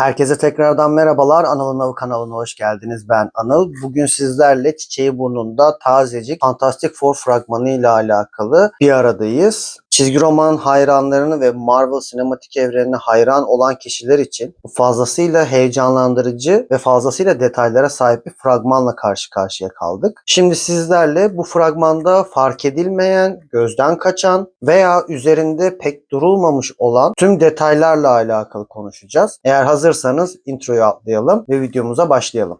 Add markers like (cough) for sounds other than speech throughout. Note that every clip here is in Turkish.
Herkese tekrardan merhabalar. Anıl'ın Avı kanalına hoş geldiniz. Ben Anıl. Bugün sizlerle Çiçeği Burnunda tazecik Fantastic Four fragmanı ile alakalı bir aradayız. Çizgi roman hayranlarını ve Marvel sinematik evrenine hayran olan kişiler için fazlasıyla heyecanlandırıcı ve fazlasıyla detaylara sahip bir fragmanla karşı karşıya kaldık. Şimdi sizlerle bu fragmanda fark edilmeyen, gözden kaçan veya üzerinde pek durulmamış olan tüm detaylarla alakalı konuşacağız. Eğer hazırsanız introyu atlayalım ve videomuza başlayalım.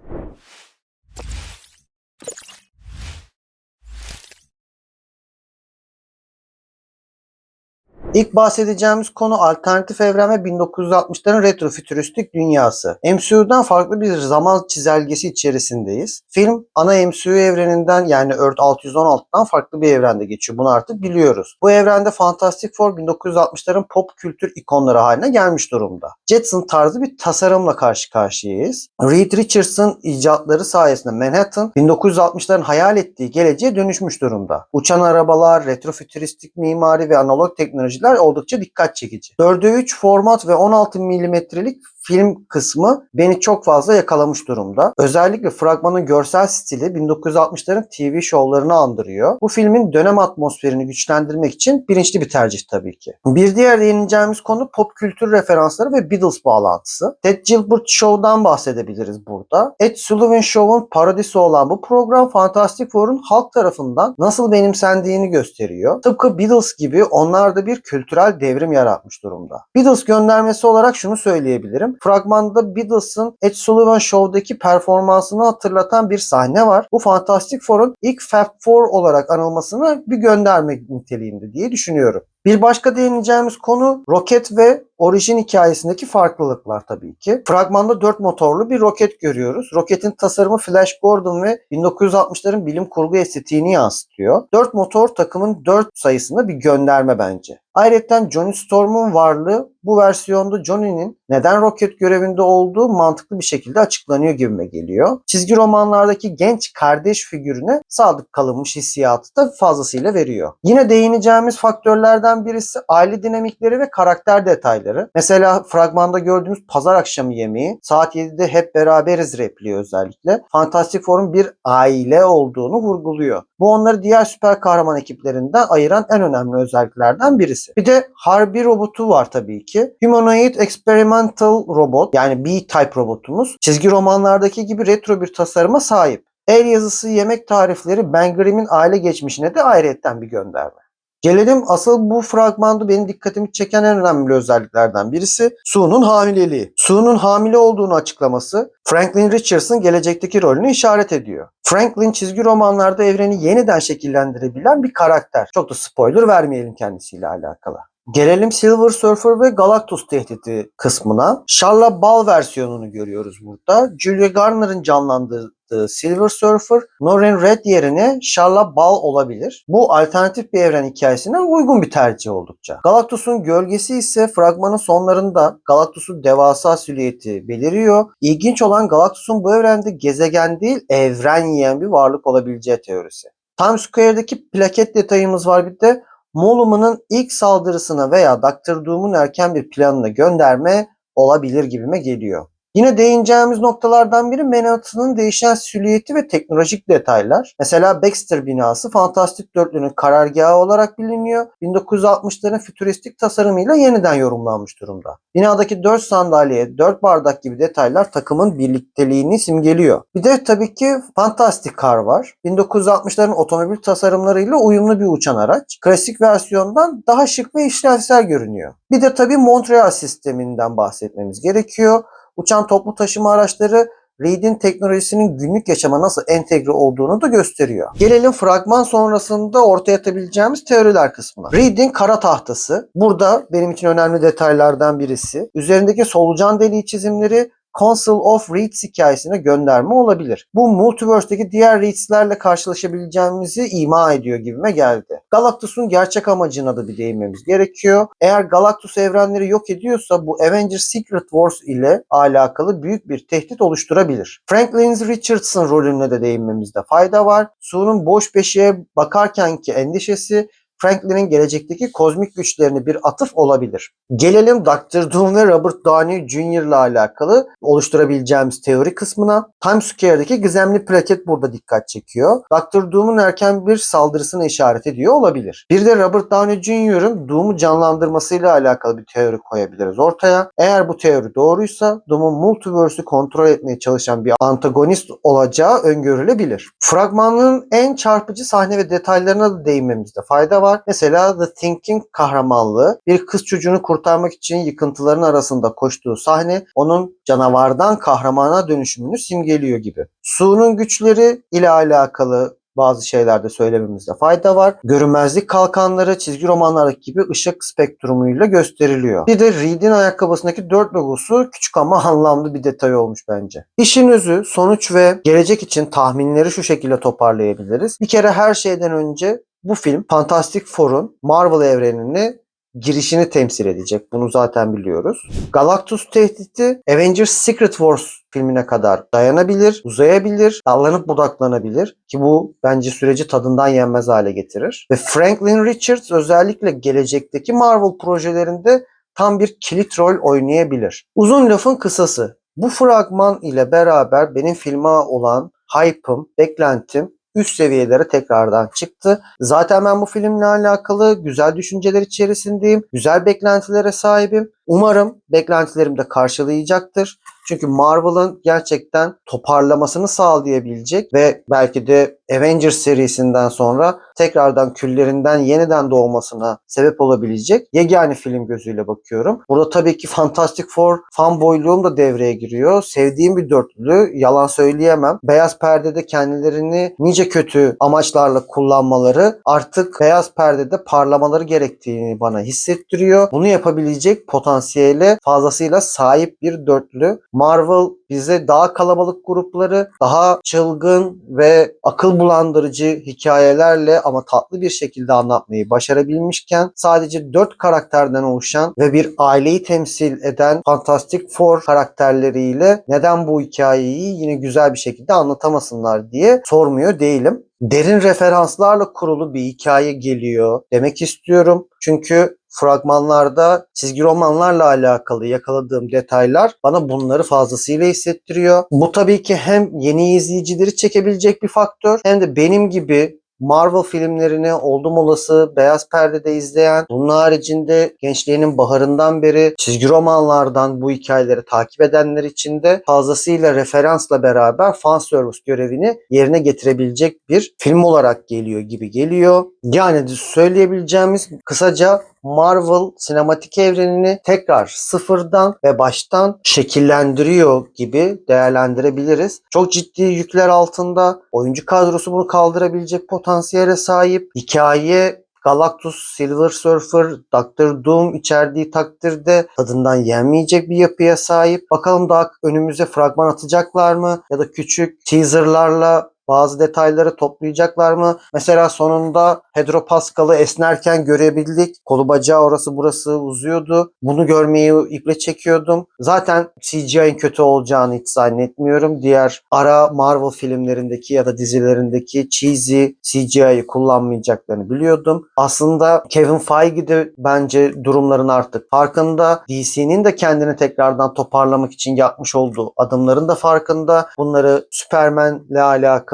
İlk bahsedeceğimiz konu alternatif evren ve 1960'ların retrofütüristik dünyası. MCU'dan farklı bir zaman çizelgesi içerisindeyiz. Film ana MCU evreninden yani Earth 616'dan farklı bir evrende geçiyor. Bunu artık biliyoruz. Bu evrende Fantastic Four 1960'ların pop kültür ikonları haline gelmiş durumda. Jetson tarzı bir tasarımla karşı karşıyayız. Reed Richards'ın icatları sayesinde Manhattan 1960'ların hayal ettiği geleceğe dönüşmüş durumda. Uçan arabalar, retrofütüristik mimari ve analog teknolojiler oldukça dikkat çekici. 4'e 3 format ve 16 milimetrelik film kısmı beni çok fazla yakalamış durumda. Özellikle fragmanın görsel stili 1960'ların TV şovlarını andırıyor. Bu filmin dönem atmosferini güçlendirmek için bilinçli bir tercih tabii ki. Bir diğer değineceğimiz konu pop kültür referansları ve Beatles bağlantısı. Ted Gilbert Show'dan bahsedebiliriz burada. Ed Sullivan Show'un parodisi olan bu program Fantastic Four'un halk tarafından nasıl benimsendiğini gösteriyor. Tıpkı Beatles gibi onlar da bir kültürel devrim yaratmış durumda. Beatles göndermesi olarak şunu söyleyebilirim. Fragmanda Beatles'ın Ed Sullivan Show'daki performansını hatırlatan bir sahne var. Bu Fantastic Four'un ilk Fab Four olarak anılmasına bir gönderme niteliğinde diye düşünüyorum. Bir başka değineceğimiz konu roket ve orijin hikayesindeki farklılıklar tabii ki. Fragmanda 4 motorlu bir roket görüyoruz. Roketin tasarımı Flash Gordon ve 1960'ların bilim kurgu estetiğini yansıtıyor. 4 motor takımın 4 sayısında bir gönderme bence. Ayrıca Johnny Storm'un varlığı bu versiyonda Johnny'nin neden roket görevinde olduğu mantıklı bir şekilde açıklanıyor gibime geliyor. Çizgi romanlardaki genç kardeş figürüne sadık kalınmış hissiyatı da fazlasıyla veriyor. Yine değineceğimiz faktörlerden birisi aile dinamikleri ve karakter detayları. Mesela fragmanda gördüğümüz pazar akşamı yemeği saat 7'de hep beraberiz repliği özellikle. Fantastic Four'un bir aile olduğunu vurguluyor. Bu onları diğer süper kahraman ekiplerinden ayıran en önemli özelliklerden birisi. Bir de Harbi robotu var tabii ki. Humanoid Experimental Robot yani B-Type robotumuz çizgi romanlardaki gibi retro bir tasarıma sahip. El yazısı yemek tarifleri Ben Grimm'in aile geçmişine de ayrıyetten bir gönderme. Gelelim asıl bu fragmanda benim dikkatimi çeken en önemli özelliklerden birisi Sue'nun hamileliği. Sue'nun hamile olduğunu açıklaması Franklin Richards'ın gelecekteki rolünü işaret ediyor. Franklin çizgi romanlarda evreni yeniden şekillendirebilen bir karakter. Çok da spoiler vermeyelim kendisiyle alakalı. Gelelim Silver Surfer ve Galactus tehdidi kısmına. Charla Ball versiyonunu görüyoruz burada. Julia Garner'ın canlandırdığı Silver Surfer, Norrin Red yerine Charla Ball olabilir. Bu alternatif bir evren hikayesine uygun bir tercih oldukça. Galactus'un gölgesi ise fragmanın sonlarında Galactus'un devasa silüeti beliriyor. İlginç olan Galactus'un bu evrende gezegen değil evren yiyen bir varlık olabileceği teorisi. Times Square'daki plaket detayımız var bir de Moluman'ın ilk saldırısına veya Dr. Doom'un erken bir planına gönderme olabilir gibime geliyor. Yine değineceğimiz noktalardan biri Manhattan'ın değişen silüeti ve teknolojik detaylar. Mesela Baxter binası Fantastik Dörtlü'nün karargahı olarak biliniyor. 1960'ların fütüristik tasarımıyla yeniden yorumlanmış durumda. Binadaki 4 sandalye, 4 bardak gibi detaylar takımın birlikteliğini simgeliyor. Bir de tabii ki Fantastic Car var. 1960'ların otomobil tasarımlarıyla uyumlu bir uçan araç. Klasik versiyondan daha şık ve işlevsel görünüyor. Bir de tabii Montreal sisteminden bahsetmemiz gerekiyor. Uçan toplu taşıma araçları Reed'in teknolojisinin günlük yaşama nasıl entegre olduğunu da gösteriyor. Gelelim fragman sonrasında ortaya atabileceğimiz teoriler kısmına. Reed'in kara tahtası. Burada benim için önemli detaylardan birisi. Üzerindeki solucan deliği çizimleri Council of Reeds hikayesine gönderme olabilir. Bu Multiverse'deki diğer Reeds'lerle karşılaşabileceğimizi ima ediyor gibime geldi. Galactus'un gerçek amacına da bir değinmemiz gerekiyor. Eğer Galactus evrenleri yok ediyorsa bu Avengers Secret Wars ile alakalı büyük bir tehdit oluşturabilir. Franklin Richards'ın rolüne de değinmemizde fayda var. Sue'nun boş beşiğe bakarkenki endişesi Franklin'in gelecekteki kozmik güçlerini bir atıf olabilir. Gelelim Dr. Doom ve Robert Downey Jr. ile alakalı oluşturabileceğimiz teori kısmına. Times Square'daki gizemli plaket burada dikkat çekiyor. Dr. Doom'un erken bir saldırısına işaret ediyor olabilir. Bir de Robert Downey Jr.'ın Doom'u canlandırmasıyla alakalı bir teori koyabiliriz ortaya. Eğer bu teori doğruysa Doom'un multiverse'ü kontrol etmeye çalışan bir antagonist olacağı öngörülebilir. Fragmanın en çarpıcı sahne ve detaylarına da değinmemizde fayda var. Mesela The Thing'in kahramanlığı bir kız çocuğunu kurtarmak için yıkıntıların arasında koştuğu sahne onun canavardan kahramana dönüşümünü simgeliyor gibi. Su'nun güçleri ile alakalı bazı şeylerde söylememizde fayda var. Görünmezlik kalkanları çizgi romanlardaki gibi ışık spektrumuyla gösteriliyor. Bir de Reed'in ayakkabısındaki 4 logosu küçük ama anlamlı bir detay olmuş bence. İşin özü, sonuç ve gelecek için tahminleri şu şekilde toparlayabiliriz. Bir kere her şeyden önce bu film Fantastic Four'un Marvel evrenini girişini temsil edecek. Bunu zaten biliyoruz. Galactus tehdidi Avengers Secret Wars filmine kadar dayanabilir, uzayabilir, dallanıp budaklanabilir ki bu bence süreci tadından yenmez hale getirir. Ve Franklin Richards özellikle gelecekteki Marvel projelerinde tam bir kilit rol oynayabilir. Uzun lafın kısası. Bu fragman ile beraber benim filme olan hype'ım, beklentim üst seviyelere tekrardan çıktı. Zaten ben bu filmle alakalı güzel düşünceler içerisindeyim. Güzel beklentilere sahibim. Umarım beklentilerim de karşılayacaktır. Çünkü Marvel'ın gerçekten toparlamasını sağlayabilecek ve belki de Avengers serisinden sonra tekrardan küllerinden yeniden doğmasına sebep olabilecek yegane film gözüyle bakıyorum. Burada tabii ki Fantastic Four fanboyluğum da devreye giriyor. Sevdiğim bir dörtlü, yalan söyleyemem. Beyaz perdede kendilerini nice kötü amaçlarla kullanmaları artık beyaz perdede parlamaları gerektiğini bana hissettiriyor. Bunu yapabilecek potansiyele fazlasıyla sahip bir dörtlü. Marvel bize daha kalabalık grupları, daha çılgın ve akıl bulandırıcı hikayelerle ama tatlı bir şekilde anlatmayı başarabilmişken sadece 4 karakterden oluşan ve bir aileyi temsil eden Fantastic Four karakterleriyle neden bu hikayeyi yine güzel bir şekilde anlatamasınlar diye sormuyor değilim. Derin referanslarla kurulu bir hikaye geliyor demek istiyorum. Çünkü fragmanlarda çizgi romanlarla alakalı yakaladığım detaylar bana bunları fazlasıyla hissettiriyor. Bu tabii ki hem yeni izleyicileri çekebilecek bir faktör hem de benim gibi Marvel filmlerini oldum olası beyaz perdede izleyen, bunun haricinde gençliğinin baharından beri çizgi romanlardan bu hikayeleri takip edenler için de fazlasıyla referansla beraber fan service görevini yerine getirebilecek bir film olarak geliyor gibi geliyor. Yani söyleyebileceğimiz kısaca Marvel sinematik evrenini tekrar sıfırdan ve baştan şekillendiriyor gibi değerlendirebiliriz. Çok ciddi yükler altında. Oyuncu kadrosu bunu kaldırabilecek potansiyele sahip. Hikaye Galactus, Silver Surfer, Doctor Doom içerdiği takdirde tadından yenmeyecek bir yapıya sahip. Bakalım daha önümüze fragman atacaklar mı? Ya da küçük teaserlarla bazı detayları toplayacaklar mı? Mesela sonunda Pedro Pascal'ı esnerken görebildik. Kolu bacağı orası burası uzuyordu. Bunu görmeyi iple çekiyordum. Zaten CGI'nin kötü olacağını hiç zannetmiyorum. Diğer ara Marvel filmlerindeki ya da dizilerindeki cheesy CGI'yi kullanmayacaklarını biliyordum. Aslında Kevin Feige de bence durumların artık farkında. DC'nin de kendini tekrardan toparlamak için yapmış olduğu adımların da farkında. Bunları Superman'le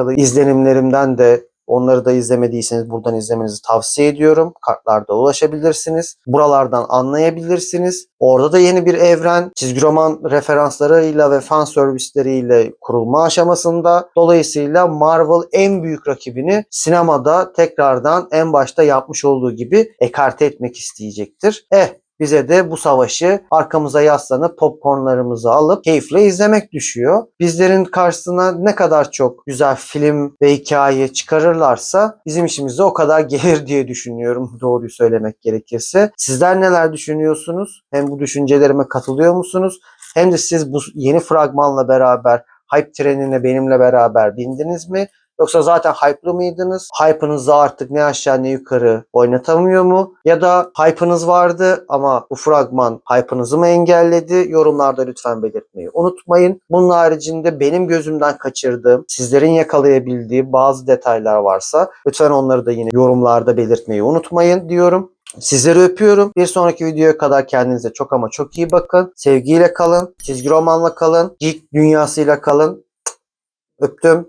alakalı izlenimlerimden de Onları da izlemediyseniz buradan izlemenizi tavsiye ediyorum. Kartlarda ulaşabilirsiniz. Buralardan anlayabilirsiniz. Orada da yeni bir evren çizgi roman referanslarıyla ve fan servisleriyle kurulma aşamasında. Dolayısıyla Marvel en büyük rakibini sinemada tekrardan en başta yapmış olduğu gibi ekarte etmek isteyecektir. Eh bize de bu savaşı arkamıza yaslanıp popcornlarımızı alıp keyifle izlemek düşüyor. Bizlerin karşısına ne kadar çok güzel film ve hikaye çıkarırlarsa bizim işimize o kadar (laughs) gelir diye düşünüyorum doğruyu söylemek gerekirse. Sizler neler düşünüyorsunuz? Hem bu düşüncelerime katılıyor musunuz? Hem de siz bu yeni fragmanla beraber hype trenine benimle beraber bindiniz mi? Yoksa zaten hype'lı mıydınız? Hype'ınızı artık ne aşağı ne yukarı oynatamıyor mu? Ya da hype'ınız vardı ama bu fragman hype'ınızı mı engelledi? Yorumlarda lütfen belirtmeyi unutmayın. Bunun haricinde benim gözümden kaçırdığım, sizlerin yakalayabildiği bazı detaylar varsa lütfen onları da yine yorumlarda belirtmeyi unutmayın diyorum. Sizleri öpüyorum. Bir sonraki videoya kadar kendinize çok ama çok iyi bakın. Sevgiyle kalın. Çizgi romanla kalın. Geek dünyasıyla kalın. Öptüm.